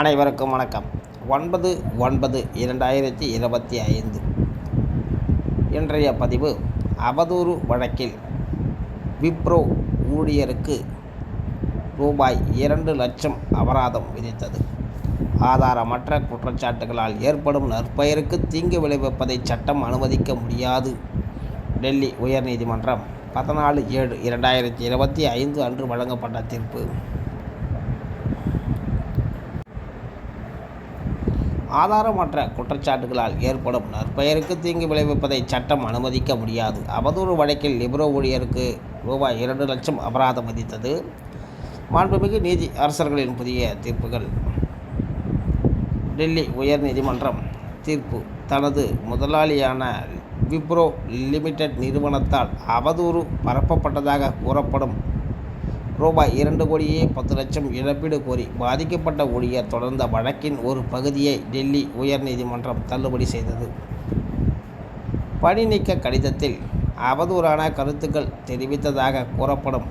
அனைவருக்கும் வணக்கம். ஒன்பது ஒன்பது இரண்டாயிரத்தி இருபத்தி ஐந்து. இன்றைய பதிவு அவதூறு வழக்கில் விப்ரோ ஊழியருக்கு ரூபாய் இரண்டு லட்சம் அபராதம் விதித்தது. ஆதாரமற்ற குற்றச்சாட்டுகளால் ஏற்படும் நற்பெயருக்கு தீங்கு விளைவிப்பதை சட்டம் அனுமதிக்க முடியாது. டெல்லி உயர்நீதிமன்றம் பதினாலு ஏழு இரண்டாயிரத்தி இருபத்தி ஐந்து அன்று வழங்கப்பட்ட தீர்ப்பு. ஆதாரமற்ற குற்றச்சாட்டுகளால் ஏற்படும் நற்பெயருக்கு தீங்கு விளைவிப்பதை சட்டம் அனுமதிக்க முடியாது. அவதூறு வழக்கில் லிப்ரோ ஊழியருக்கு ரூபாய் இரண்டு லட்சம் அபராதம் விதித்தது. மாண்புமிகு நீதி அரசர்களின் புதிய தீர்ப்புகள். டெல்லி உயர்நீதிமன்றம் தீர்ப்பு. தனது முதலாளியான விப்ரோ லிமிடெட் நிறுவனத்தால் அவதூறு பரப்பப்பட்டதாக கூறப்படும் ரூபாய் இரண்டு கோடியே பத்து லட்சம் இழப்பீடு கோரி பாதிக்கப்பட்ட ஊழியர் தொடர்ந்த வழக்கின் ஒரு பகுதியை டெல்லி உயர்நீதிமன்றம் தள்ளுபடி செய்தது. பணி நீக்க கடிதத்தில் அவதூறான கருத்துக்கள் தெரிவித்ததாக கூறப்படும்.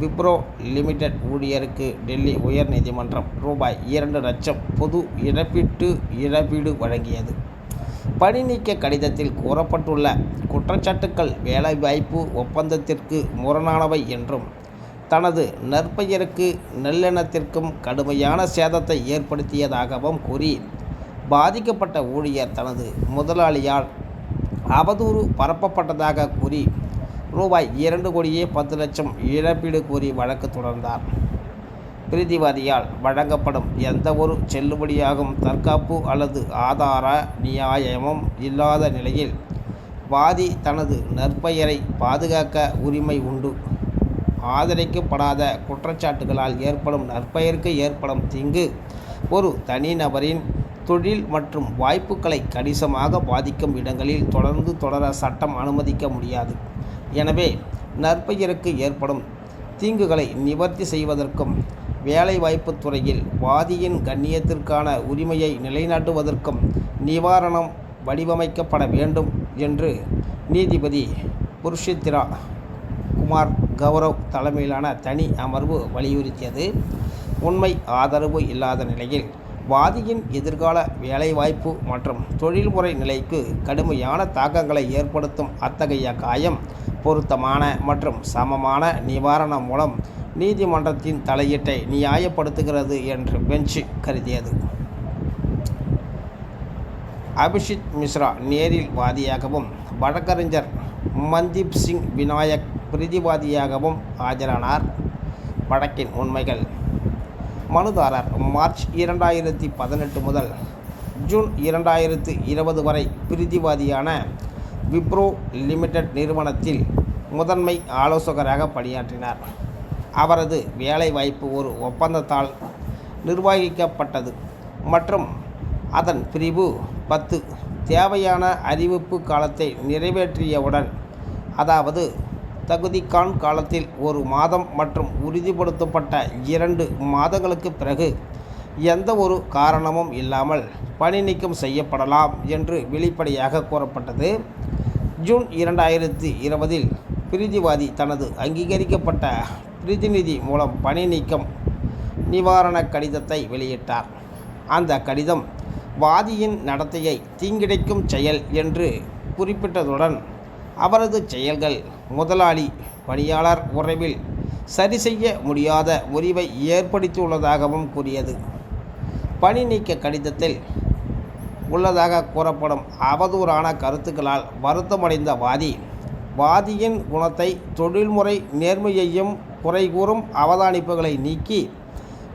விப்ரோ லிமிடெட் ஊழியருக்கு டெல்லி உயர்நீதிமன்றம் ரூபாய் இரண்டு லட்சம் பொது இழப்பீட்டு இழப்பீடு வழங்கியது. பணி நீக்க கடிதத்தில் கூறப்பட்டுள்ள குற்றச்சாட்டுக்கள் வேலைவாய்ப்பு ஒப்பந்தத்திற்கு முரணானவை என்றும் தனது நற்பெயருக்கு நல்லெண்ணத்திற்கும் கடுமையான சேதத்தை ஏற்படுத்தியதாகவும் கூறி பாதிக்கப்பட்ட ஊழியர் தனது முதலாளியால் அவதூறு பரப்பப்பட்டதாக கூறி ரூபாய் இரண்டு கோடியே பத்து லட்சம் இழப்பீடு கோரி வழக்கு தொடர்ந்தார். பிரீதிவாதியால் வழங்கப்படும் எந்த ஒரு செல்லுபடியாகும் தற்காப்பு அல்லது ஆதார நியாயமும் இல்லாத நிலையில் வாதி தனது நற்பெயரை பாதுகாக்க உரிமை உண்டு. ஆதரிக்கப்படாத குற்றச்சாட்டுகளால் ஏற்படும் நற்பெயருக்கு ஏற்படும் தீங்கு. ஒரு தனிநபரின் தொழில் மற்றும் வாய்ப்புகளை கணிசமாக பாதிக்கும் இடங்களில் தொடர்ந்து தொடர சட்டம் அனுமதிக்க முடியாது. எனவே நற்பெயருக்கு ஏற்படும் தீங்குகளை நிவர்த்தி செய்வதற்கும் வேலைவாய்ப்பு துறையில் வாதியின் கண்ணியத்திற்கான உரிமையை நிலைநாட்டுவதற்கும் நிவாரணம் வடிவமைக்கப்பட வேண்டும் என்று நீதிபதி புருஷித்ரா குமார் கௌரவ் தலைமையிலான தனி அமர்வு வலியுறுத்தியது. உண்மை ஆதரவு இல்லாத நிலையில் வாதியின் எதிர்கால வேலைவாய்ப்பு மற்றும் தொழில்முறை நிலைக்கு கடுமையான தாக்கங்களை ஏற்படுத்தும் அத்தகைய காயம் பொருத்தமான மற்றும் சமமான நிவாரணம் மூலம் நீதிமன்றத்தின் தலையீட்டை நியாயப்படுத்துகிறது என்று பெஞ்ச் கருதியது. அபிஷித் மிஸ்ரா நேரில் வாதியாகவும் வழக்கறிஞர் மன்தீப் சிங் விநாயக் பிரதிவாதியாகவும் ஆஜரானார். வழக்கின் உண்மைகள். மனுதாரர் மார்ச் இரண்டாயிரத்தி பதினெட்டு முதல் ஜூன் இரண்டாயிரத்து இருபது வரை பிரிதிவாதியான விப்ரோ லிமிடெட் நிறுவனத்தில் முதன்மை ஆலோசகராக பணியாற்றினார். அவரது வேலைவாய்ப்பு ஒரு ஒப்பந்தத்தால் நிர்வகிக்கப்பட்டது மற்றும் அதன் பிரிவு பத்து தேவையான அறிவிப்பு காலத்தை நிறைவேற்றியவுடன் அதாவது தகுதிக்கான் காலத்தில் ஒரு மாதம் மற்றும் உறுதிப்படுத்தப்பட்ட இரண்டு மாதங்களுக்கு பிறகு எந்த ஒரு காரணமும் இல்லாமல் பணி நீக்கம் செய்யப்படலாம் என்று வெளிப்படையாக கூறப்பட்டது. ஜூன் இரண்டாயிரத்தி இருபதில் பிரீதிவாதி தனது அங்கீகரிக்கப்பட்ட பிரதிநிதி மூலம் பணி நீக்கம் நிவாரண கடிதத்தை வெளியிட்டார். அந்த கடிதம் வாதியின் நடத்தையை தீங்கிழைக்கும் செயல் என்று குறிப்பிட்டதுடன் அவரது செயல்கள் முதலாளி பணியாளர் உறவில் சரி செய்ய முடியாத முறிவை ஏற்படுத்தியுள்ளதாகவும் கூறியது. பணி நீக்க கடிதத்தில் உள்ளதாக கூறப்படும் அவதூறான கருத்துக்களால் வருத்தமடைந்த வாதி வாதியின் குணத்தை தொழில்முறை நேர்மையையும் குறைகூறும் அவதானிப்புகளை நீக்கி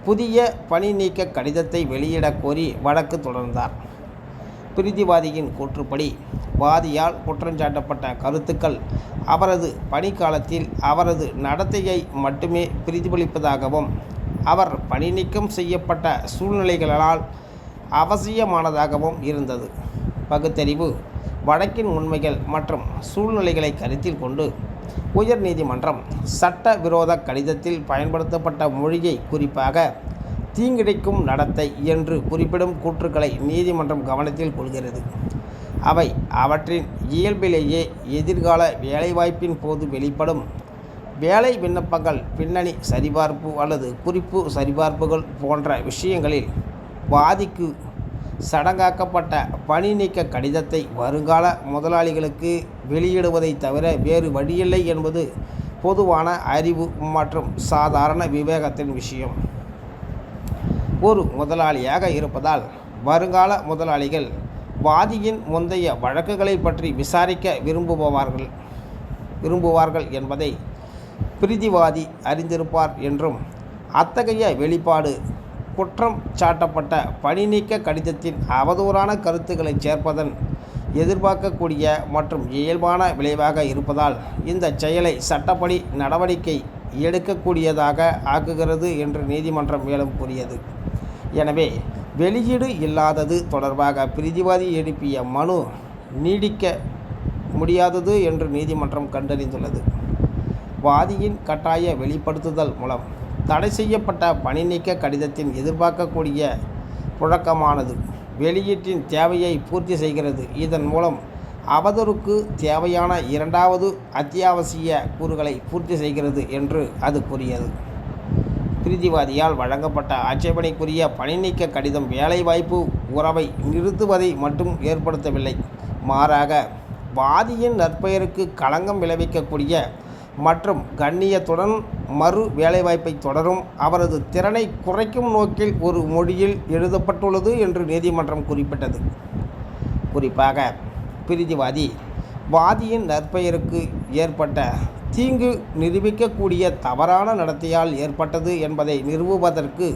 புதிய பணி நீக்க கடிதத்தை வெளியிடக் கோரி வழக்கு தொடர்ந்தார். பிரிதிவாதியின் கூற்றுப்படி. வாதியால் குற்றஞ்சாட்டப்பட்ட கருத்துக்கள். அவரது பணிக்காலத்தில் அவரது நடத்தையை மட்டுமே பிரதிபலிப்பதாகவும் அவர் பணி நீக்கம் செய்யப்பட்ட சூழ்நிலைகளால் அவசியமானதாகவும் இருந்தது. பகுத்தறிவு வழக்கின் உண்மைகள் மற்றும் சூழ்நிலைகளை கருத்தில் கொண்டு உயர்நீதிமன்றம் சட்ட விரோத கடிதத்தில் பயன்படுத்தப்பட்ட மொழியை குறிப்பாக தீங்கிழைக்கும் நடத்தை என்று குறிப்பிடும் கூற்றுக்களை நீதிமன்றம் கவனத்தில் கொள்கிறது. அவை அவற்றின் இயல்பிலேயே எதிர்கால வேலைவாய்ப்பின் போது வெளிப்படும். வேலை விண்ணப்பங்கள் பின்னணி சரிபார்ப்பு அல்லது குறிப்பு சரிபார்ப்புகள் போன்ற விஷயங்களில் பாதிக்கு சடங்காக்கப்பட்ட பணி நீக்க கடிதத்தை வருங்கால முதலாளிகளுக்கு வெளியிடுவதை தவிர வேறு வழியில்லை என்பது பொதுவான அறிவு மற்றும் சாதாரண விவேகத்தின் விஷயம். ஒரு முதலாளியாக இருப்பதால் வருங்கால முதலாளிகள் வாதியின் முந்தைய வழக்குகளை பற்றி விசாரிக்க விரும்புபவார்கள் விரும்புவார்கள் என்பதை பிரிதிவாதி அறிந்திருப்பார் என்றும் அத்தகைய வெளிப்பாடு குற்றம் சாட்டப்பட்ட பணி நீக்க கடிதத்தின் அவதூறான கருத்துக்களை சேர்ப்பதன் எதிர்பார்க்கக்கூடிய மற்றும் இயல்பான விளைவாக இருப்பதால் இந்த செயலை சட்டப்படி நடவடிக்கை எடுக்கக்கூடியதாக ஆக்குகிறது என்று நீதிமன்றம் மேலும் கூறியது. எனவே வெளியீடு இல்லாதது தொடர்பாக பிரதிவாதி எழுப்பிய மனு நீடிக்க முடியாதது என்று நீதிமன்றம் கண்டறிந்துள்ளது. வாதியின் கட்டாய வெளிப்படுத்துதல் மூலம் தடை செய்யப்பட்ட பணி நீக்க கடிதத்தின் எதிர்பார்க்கக்கூடிய புழக்கமானது வெளியீட்டின் தேவையை பூர்த்தி செய்கிறது. இதன் மூலம் அவதூறுக்கு தேவையான இரண்டாவது அத்தியாவசிய கூறுகளை பூர்த்தி செய்கிறது என்று அது கூறியது. பிரிதிவாதியால் வழங்கப்பட்ட ஆட்சேபனைக்குரிய பணிநீக்க கடிதம் வேலைவாய்ப்பு உறவை நிறுத்துவதை மட்டும் ஏற்படுத்தவில்லை. மாறாக வாதியின் நற்பெயருக்கு களங்கம் விளைவிக்கக்கூடிய மற்றும் கண்ணியத்துடன் மறு வேலைவாய்ப்பை தொடரும் அவரது திறனை குறைக்கும் நோக்கில் ஒரு மொழியில் எழுதப்பட்டுள்ளது என்று நீதிமன்றம் குறிப்பிட்டது. குறிப்பாக பிரிதிவாதி வாதியின் நற்பெயருக்கு ஏற்பட்ட தீங்கு நிரூபிக்கக்கூடிய தவறான நடத்தையால் ஏற்பட்டது என்பதை நிறுவுவதற்கு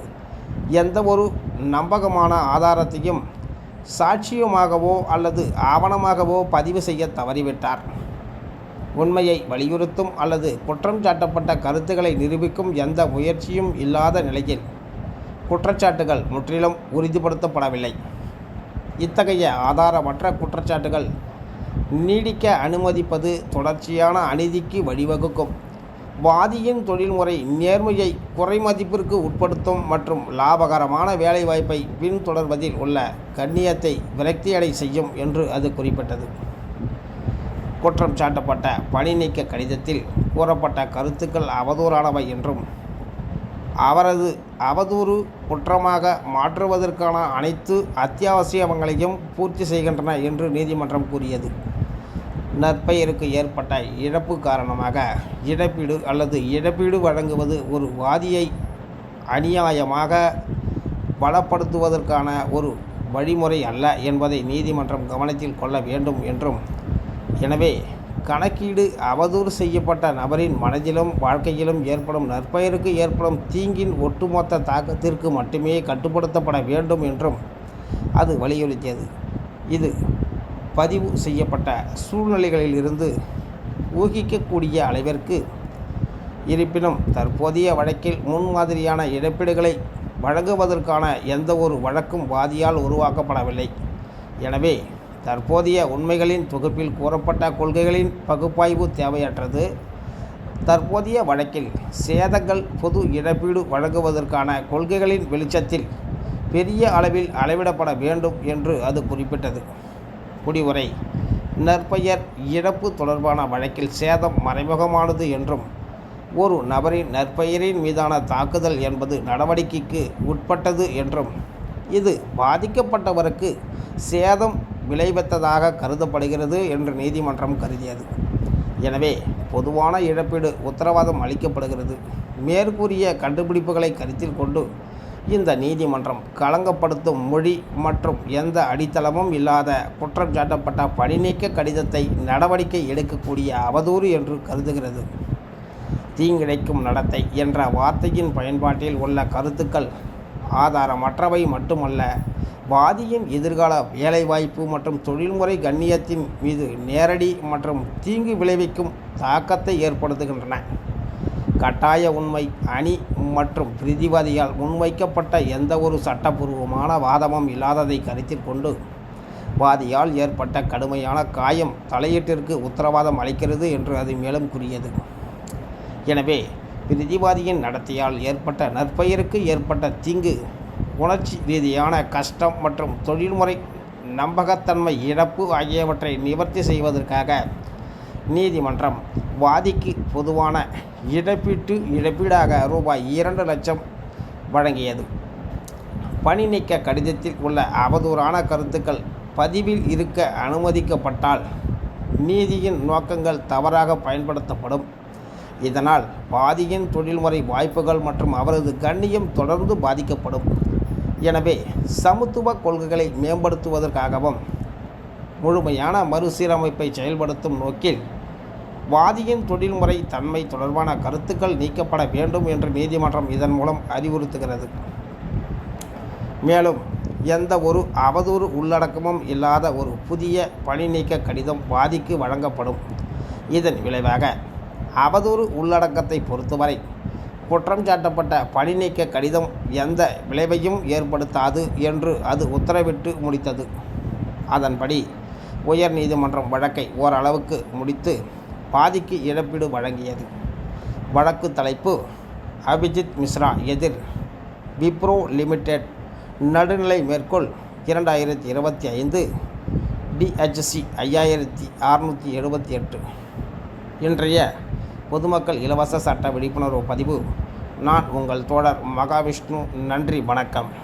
எந்த ஒரு நம்பகமான ஆதாரத்தையும் சாட்சியமாகவோ அல்லது ஆவணமாகவோ பதிவு செய்ய தவறிவிட்டார். உண்மையை வலியுறுத்தும் அல்லது குற்றம் சாட்டப்பட்ட கருத்துக்களை நிரூபிக்கும் எந்த முயற்சியும் இல்லாத நிலையில் குற்றச்சாட்டுகள் முற்றிலும் உறுதிப்படுத்தப்படவில்லை. இத்தகைய ஆதாரமற்ற குற்றச்சாட்டுகள் நீடிக்க அனுமதிப்பது தொடர்ச்சியான அநீதிக்கு வழிவகுக்கும். வாதியின் தொழில்முறை நேர்மையை குறைமதிப்பிற்கு உட்படுத்தும் மற்றும் லாபகரமான வேலைவாய்ப்பை பின்தொடர்வதில் உள்ள கண்ணியத்தை விரக்தியடை செய்யும் என்று அது குறிப்பிட்டது. குற்றம் சாட்டப்பட்ட பணி நீக்க கடிதத்தில் கூறப்பட்ட கருத்துக்கள் அவதூறானவை என்றும் அவரது அவதூறு குற்றமாக மாற்றுவதற்கான அனைத்து அத்தியாவசியங்களையும் பூர்த்தி செய்கின்றன என்று நீதிமன்றம் கூறியது. நற்பெயருக்கு ஏற்பட்ட இழப்பு காரணமாக இழப்பீடு அல்லது இழப்பீடு வழங்குவது ஒரு வாதியை அநியாயமாக பலப்படுத்துவதற்கான ஒரு வழிமுறை அல்ல என்பதை நீதிமன்றம் கவனத்தில் கொள்ள வேண்டும் என்றும். எனவே கணக்கீடு அவதூறு செய்யப்பட்ட நபரின் மனதிலும் வாழ்க்கையிலும் ஏற்படும் நற்பெயருக்கு ஏற்படும் தீங்கின் ஒட்டுமொத்த தாக்கத்திற்கு மட்டுமே கட்டுப்படுத்தப்பட வேண்டும் என்றும் அது வலியுறுத்தியது. இது பதிவு செய்யப்பட்ட சூழ்நிலைகளிலிருந்து ஊகிக்கக்கூடிய அளவிற்கு இருப்பினும் தற்போதைய வழக்கில் முன்மாதிரியான இழப்பீடுகளை வழங்குவதற்கான எந்த ஒரு வழக்கும் வாதியால் உருவாக்கப்படவில்லை. எனவே தற்போதைய உண்மைகளின் தொகுப்பில் கூறப்பட்ட கொள்கைகளின் பகுப்பாய்வு தேவையற்றது. தற்போதைய வழக்கில் சேதங்கள் பொது இழப்பீடு வழங்குவதற்கான கொள்கைகளின் வெளிச்சத்தில் பெரிய அளவில் அளவிடப்பட வேண்டும் என்று அது குறிப்பிட்டது. முடிவுரை. நற்பெயர் இழப்பு தொடர்பான வழக்கில் சேதம் மறைமுகமானது என்றும் ஒரு நபரின் நற்பெயரின் மீதான தாக்குதல் என்பது நடவடிக்கைக்கு உட்பட்டது என்றும் இது பாதிக்கப்பட்டவருக்கு சேதம் விளைவித்ததாக கருதப்படுகிறது என்று நீதிமன்றம் கருதியது. எனவே பொதுவான இழப்பீடு உத்தரவாதம் அளிக்கப்படுகிறது. மேற்கூறிய கண்டுபிடிப்புகளை கருத்தில் கொண்டு இந்த நீதிமன்றம் களங்கப்படுத்தும் மொழி மற்றும் எந்த அடித்தளமும் இல்லாத குற்றம் சாட்டப்பட்ட பணிநீக்க கடிதத்தை நடவடிக்கை எடுக்கக்கூடிய அவதூறு என்று கருதுகிறது. தீங்கிழைக்கும் நடத்தை என்ற வார்த்தையின் பயன்பாட்டில் உள்ள கருத்துக்கள் ஆதாரமற்றவை மட்டுமல்ல வாதியின் எதிர்கால வேலைவாய்ப்பு மற்றும் தொழில்முறை கண்ணியத்தின் மீது நேரடி மற்றும் தீங்கு விளைவிக்கும் தாக்கத்தை ஏற்படுத்துகின்றன. கட்டாய உண்மை அணி மற்றும் பிரதிவாதியால் முன்வைக்கப்பட்ட எந்த ஒரு சட்டபூர்வமான வாதமும் இல்லாததை கருத்தில் கொண்டு வாதியால் ஏற்பட்ட கடுமையான காயம் தலையீட்டிற்கு உத்தரவாதம் அளிக்கிறது என்று அது மேலும் கூறியது. எனவே பிரதிவாதியின் நடத்தையால் ஏற்பட்ட நற்பெயருக்கு ஏற்பட்ட தீங்கு உணர்ச்சி ரீதியான கஷ்டம் மற்றும் தொழில்முறை நம்பகத்தன்மை இழப்பு ஆகியவற்றை நிவர்த்தி செய்வதற்காக நீதிமன்றம் வாதிக்கு பொதுவான இழப்பீட்டு இழப்பீடாக ரூபாய் இரண்டு லட்சம் வழங்கியது. பணி நீக்க கடிதத்தில் உள்ள அவதூறான கருத்துக்கள் பதிவில் இருக்க அனுமதிக்கப்பட்டால் நீதியின் நோக்கங்கள் தவறாக பயன்படுத்தப்படும். இதனால் பாதியின் தொழில்முறை வாய்ப்புகள் மற்றும் அவரது கண்ணியம் தொடர்ந்து பாதிக்கப்படும். எனவே சமத்துவ கொள்கைகளை மேம்படுத்துவதற்காகவும் முழுமையான மறுசீரமைப்பை செயல்படுத்தும் நோக்கில் வாதியின் தொழில்முறை தன்மை தொடர்பான கருத்துக்கள் நீக்கப்பட வேண்டும் என்று நீதிமன்றம் இதன் மூலம் அறிவுறுத்துகிறது. மேலும் எந்த ஒரு அவதூறு உள்ளடக்கமும் இல்லாத ஒரு புதிய பணி நீக்க கடிதம் வாதிக்கு வழங்கப்படும். இதன் விளைவாக அவதூறு உள்ளடக்கத்தை பொறுத்தவரை குற்றம் சாட்டப்பட்ட பணி நீக்க கடிதம் எந்த விளைவையும் ஏற்படுத்தாது என்று அது உத்தரவிட்டு முடித்தது. அதன்படி உயர் நீதிமன்றம் வழக்கை ஓரளவுக்கு முடித்து பாதிக்கு இழப்பீடு வழங்கியது. வழக்கு தலைப்பு அபிஜித் மிஸ்ரா எதிர் விப்ரோ லிமிடெட் நடுநிலை மேற்கோள் இரண்டாயிரத்தி இருபத்தி ஐந்து டிஹெச்சி ஐயாயிரத்தி அறுநூற்றி எழுபத்தி எட்டு. இன்றைய பொதுமக்கள் இலவச சட்ட விழிப்புணர்வு பதிவு. நான் உங்கள் தோழர் மகாவிஷ்ணு. நன்றி வணக்கம்.